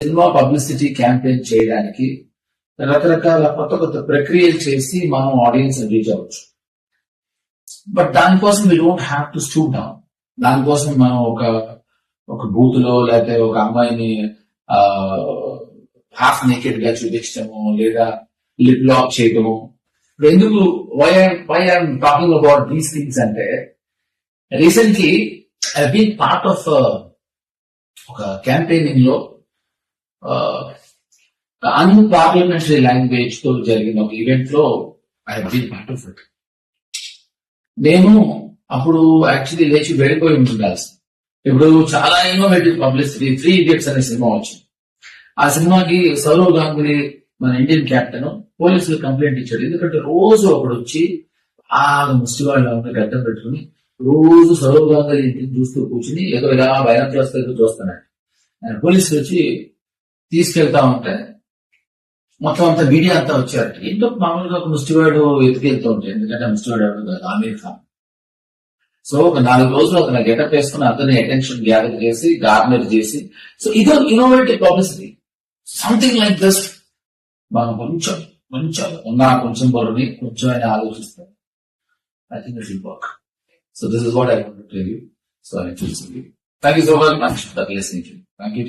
Cinema publicity campaign చేయడానికి రకరకాల కొత్త కొత్త ప్రక్రియలు చేసి మనం ఆడియన్స్ రీచ్ అవ్వచ్చు. బట్ దానికోసం we don't have to stoop down దానికోసం మనం ఒక ఒక బూత్లో లేకపోతే ఒక అమ్మాయిని హాఫ్ నేకెడ్గా చూపించడము లేదా లిప్ లాక్ చేయడము. ఎందుకు why why I'm talking about these things అంటే recently I been part of ఒక క్యాంపెయినింగ్లో అన్పార్లమెంటరీ లాంగ్వేజ్తో జరిగిన ఒక ఈవెంట్లో I been part of it నేను అప్పుడు యాక్చువల్లీ లేచి వెళ్ళిపోయి ఉండాల్సి. ఇప్పుడు చాలా ఇన్నోవేటివ్ పబ్లిసిటీ త్రీ ఇడియట్స్ అనే సినిమా వచ్చింది. ఆ సినిమాకి సౌరవ్ గాంగులీ మన ఇండియన్ కెప్టెన్ పోలీసులు కంప్లైంట్ ఇచ్చాడు. ఎందుకంటే రోజు ఒకడు వచ్చి ఆ ముష్టి వాళ్ళు గడ్డం పెట్టుకుని రోజు సౌరవ్ గాంగులీ ఇంటిని చూస్తూ కూర్చుని ఏదో ఇలా భయం చేస్తూ చూస్తున్నాడు. పోలీసులు వచ్చి తీసుకెళ్తా ఉంటే మొత్తం అంతా మీడియా అంతా వచ్చారట ఏంటో మామూలుగా ఒక ముష్టివాడు ఎత్తుకెళ్తూ ఉంటాయి ఎందుకంటే ఆ ముష్టివాడు ఎవరు కాదు? ఆమీర్ ఖాన్. సో ఒక నాలుగు రోజులు అతను గెటప్ వేసుకుని అతని అటెన్షన్ గ్యాదర్ చేసి గార్నర్ చేసి సో ఇదో innovative publicity something like this మనం కొంచెం కొంచెం ఉన్న కొంచెం బరువుని కొంచెం ఆయన ఆలోచిస్తే I think it will work so this is what I want tell you so I చూసి thank you so much for listening thank you